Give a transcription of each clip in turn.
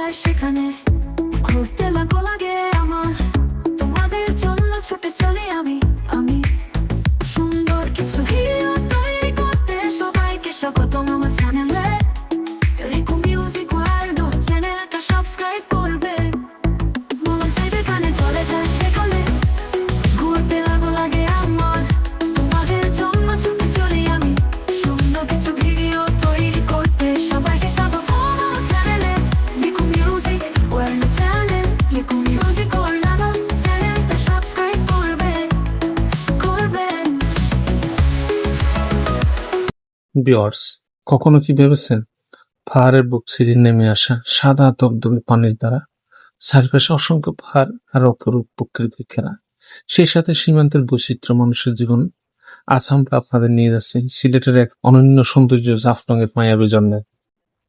じゃしかね。বিয়ার্স, কখনো কি ভেবেছেন? পাহাড়ের বুক সিঁড়ি নেমে আসা সাদা দবদবে পানির দ্বারা চারপাশে অসংখ্য পাহাড় আর অপরূপ প্রকৃতি খেলা। সেই সাথে সীমান্তের বৈচিত্র্য মানুষের জীবন। আমরা আপনাদের নিয়ে যাচ্ছি সিলেটের এক অনন্য সৌন্দর্য জাফলংয়ের মায়াবী জন্মের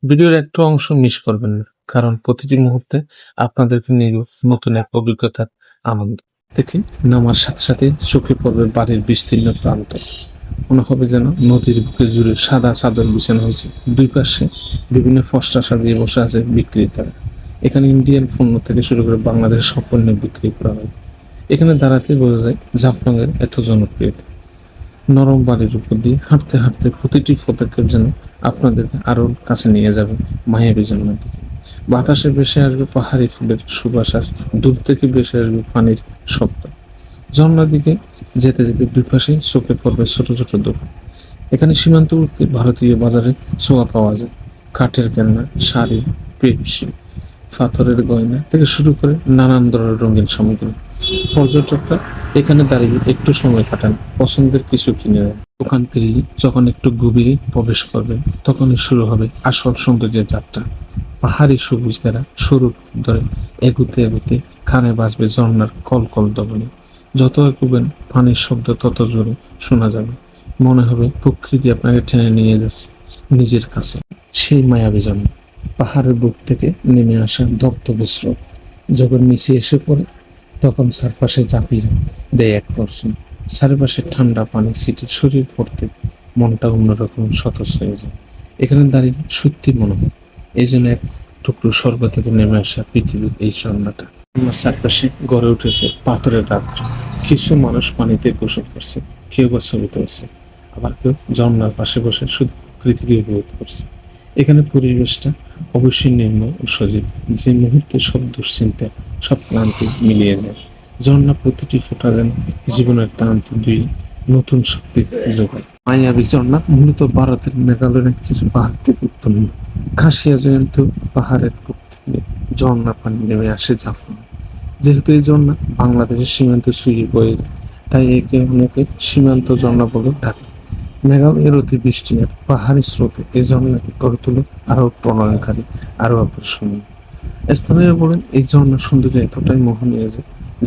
ভিডিওর একটা অংশ মিস করবেন না, কারণ প্রতিটি মুহূর্তে আপনাদেরকে নিয়ে নতুন এক অভিজ্ঞতার আনন্দ। দেখে নামার সাথে সাথে চোখে পড়বে বাড়ির বিস্তীর্ণ প্রান্ত। মনে হবে যেন নদীর বুকে জুড়ে সাদা চাদর বিছানো হয়েছে। দুই পাশে বিভিন্ন ফসটা সাজিয়ে বসে আছে বিক্রেতারা। এখানে ইন্ডিয়ান পণ্য থেকে শুরু করে বাংলাদেশের সব পণ্য বিক্রি করা হয়। এখানে দাঁড়াতে বোঝা যায় জাফলংয়ের এত জনপ্রিয়তা। নরম বাড়ির উপর দিয়ে হাঁটতে হাঁটতে প্রতিটি পদক্ষেপ যেন আপনাদেরকে আরও কাছে নিয়ে যাবে মায়াবী জন্মের দিকে বাতাসে ভেসে আসবে পাহাড়ি ফুলের সুবাস আর দূর থেকে ভেসে আসবে পানির শব্দ। ঝর্ণার দিকে যেতে যেতে দুই পাশে চোখে পড়বে ছোট ছোট দোকান। এখানে সীমান্তবর্তী ভারতীয় বাজারে ছোঁয়া পাওয়া যায়। কাঠের কেন্না শাড়ি, পেপসি, পাথরের গয়না থেকে শুরু করে নানান ধরনের রঙিন সামগ্রী। পর্যটকরা এখানে দাঁড়িয়ে একটু সময় কাটান, পছন্দের কিছু কিনে দোকান পেরিয়ে যখন একটু গভীরে প্রবেশ করবেন, তখনই শুরু হবে আসল সৌন্দর্যের যাত্রা। পাহাড়ি সবুজ ঘেরা, সরু ধরে এগুতে এগুতে খানে বাজবে ঝর্ণার কল কল দবনে যত এগুবেন পানির শব্দ তত জোরে শোনা যাবে। মনে হবে প্রকৃতি আপনাকে টেনে নিয়ে যাচ্ছে নিজের কাছে। সেই মায়াবী জন্ম পাহাড়ের বুক থেকে নেমে আসা দপ্তব্য স্রোত যখন নিচে এসে পড়ে, তখন চারপাশে চাপিয়ে দেয় এক দর্শন চারপাশে ঠান্ডা পানি সিটে শরীর পড়তে মনটা অন্যরকম সতর্ক হয়ে যায়। এখানে দাঁড়িয়ে সত্যি মনে হয়, এই জন্য এক টুকরো স্বর্গ থেকে নেমে আসা পৃথিবীর এই ঝর্ণাটা চারপাশে গড়ে উঠেছে পাথরের রাজ্য কিছু মানুষ পানিতে গোসল করছে, কেউ বা ছবি তুলছে, আবার কেউ ঝর্ণার পাশে বসে শুধু পৃথিবী উপভোগ করছে। এখানে পরিবেশটা অবশ্যই নিম্ন ও সজীব। যে মুহূর্তে সব দুশ্চিন্তা, সব ক্লান্তি মিলিয়ে যায়। ঝর্ণা প্রতিটি ফোটা যেন জীবনের ক্লান্তি দুই নতুন শক্তি যোগায় মায়াবী ঝর্ণা মূলত ভারতের মেঘালয় রাজ্যের পাহাড় থেকে উৎপন্ন খাসিয়া জয়ন্ত পাহাড়ের বুক থেকে ঝর্ণা পানি নেমে আসে জাফলং। যেহেতু এই ঝর্ণা বাংলাদেশের সীমান্ত ছুঁয়ে বয়ে তাই একে অনেকে সীমান্ত ঝর্ণা বলে ডাকে। মেঘালয়ের অতিবৃষ্টি আর পাহাড়ি স্রোতে এই ঝর্ণাকে গড়ে তোলে আরও প্রণয়নকারী, আরও আকর্ষণীয়। স্থানীয় বলেন, এই ঝর্ণার সৌন্দর্য এতটাই মোহনীয়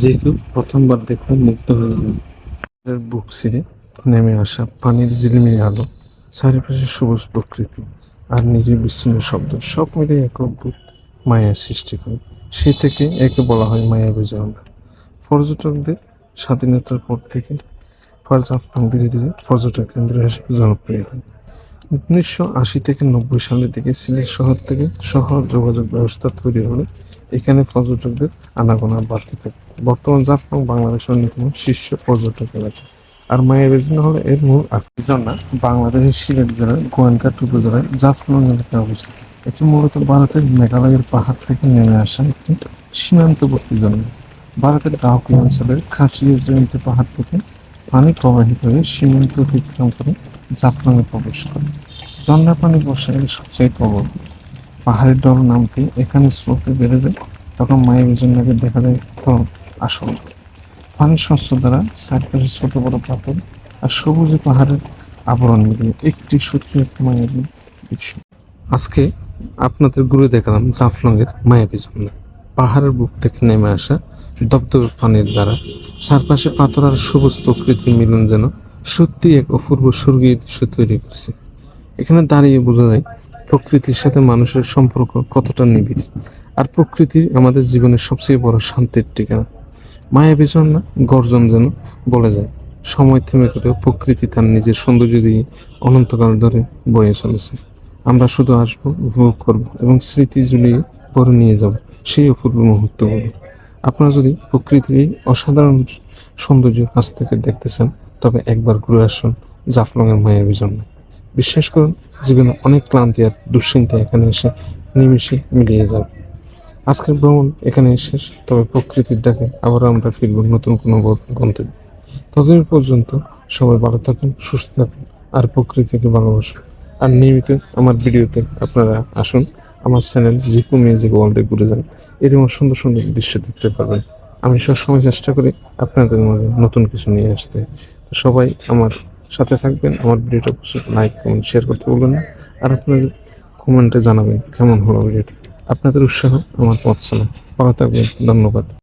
যে কেউ প্রথমবার দেখলে মুগ্ধ হয়ে যায়। বুক ছিঁড়ে নেমে আসা পানির ঝিলমিলি আলো, চারিপাশে সবুজ প্রকৃতি আর নিজের বিচ্ছিন্ন শব্দ, সব মিলে এক অদ্ভুত মায়ার সৃষ্টি করে সে থেকে একে বলা হয় মায়াবী ঝর্ণা পর্যটকদের স্বাধীনতার পর থেকে ফারজাফলং ধীরে ধীরে পর্যটক কেন্দ্র হিসেবে জনপ্রিয় হয়। উনিশশো আশি থেকে নব্বই সালের দিকে সিলেট শহর থেকে শহর যোগাযোগ ব্যবস্থা তৈরি হলে। এখানে পর্যটকদের আনাগোনা বাড়তে থাকে। বর্তমান জাফলং বাংলাদেশের অন্যতম শীর্ষ পর্যটক এলাকা। আর মায়ের জন্য হলো এর মূল আকর্ষণ বাংলাদেশের সিলেট জেলার গোয়েনঘাট উপজেলায় জাফলং এলাকায় অবস্থিত। এটি মূলত ভারতের মেঘালয়ের পাহাড় থেকে নেমে আসা একটি সীমান্তবর্তী জন্য ভারতের ডাউকি অঞ্চলের খাসিয়া জয়ন্ত পাহাড় থেকে পানি প্রবাহিত হয়ে সীমান্ত অতিক্রম করে জাফলংয়ে প্রবেশ করে। ঝর্ণা পানি বর্ষাকালে সবচেয়ে প্রবল। পাহাড়ের ডল নামতে এখানে স্রোতে বেড়ে যায়, তখন মায়ের জন্যকে দেখা যায় তখন আসল। পানির শস্য দ্বারা চারপাশে ছোট বড় পাথর আর সবুজে পাহাড়ের আবরণ মিলিয়ে একটি সত্যি একটা মায়ের দৃশ্য। আজকে আপনাদের ঘুরে দেখালাম জাফলংয়ের মায়াবী ঝর্ণা পাহাড়ের বুক থেকে নেমে আসা দপ্তর পানির দ্বারা চারপাশে পাথর আর সবুজ প্রকৃতির মিলন যেন সত্যি এক অপূর্ব স্বর্গীয় দৃশ্য তৈরি করছে। এখানে দাঁড়িয়ে বোঝা যায় প্রকৃতির সাথে মানুষের সম্পর্ক কতটা নিবিড়? আর প্রকৃতি আমাদের জীবনের সবচেয়ে বড় শান্তির ঠিকানা। মায়াবী ঝর্ণা গর্জন যেন বলে যায়। সময় থেমে গেলেও প্রকৃতি তার নিজের সৌন্দর্য দিয়ে অনন্তকাল ধরে বয়ে চলেছে। আমরা শুধু আসব, উপভোগ করব এবং স্মৃতি জুড়িয়ে পরে নিয়ে যাব সেই অপূর্ব মুহূর্তগুলো। আপনারা যদি প্রকৃতির অসাধারণ সৌন্দর্য কাছ থেকে দেখতে চান, তবে একবার ঘুরে আসুন জাফলংয়ের মায়াবী জন্য বিশ্বাস করুন, জীবনে অনেক ক্লান্তি আর দুশ্চিন্তা এখানে এসে নিমিশে মিলিয়ে যাবে। আজকের ভ্রমণ এখানে শেষ, তবে প্রকৃতির ডাকে আবার আমরা ফিরব নতুন কোনো গন্তব্যে। ততদিন পর্যন্ত সবাই ভালো থাকুন, সুস্থ থাকুন, আর প্রকৃতিকে ভালোবাসুন। আর নিয়মিত আমার ভিডিওতে আপনারা আসুন, আমার চ্যানেল রিপু মিউজিক ওয়ার্ল্ডে ঘুরে যান। এরকম সুন্দর সুন্দর দৃশ্য দেখতে পারবেন আমি সবসময় চেষ্টা করি আপনাদের মাঝে নতুন কিছু নিয়ে আসতে। সবাই আমার সাথে থাকবেন। আমার ভিডিওটা অবশ্যই লাইক কমেন্ট শেয়ার করতে বলবেন না। আর আপনাদের কমেন্টে জানাবেন কেমন হলো ভিডিওটা আপনাদের উৎসাহ আমার পথ ভালো থাকবেন। ধন্যবাদ।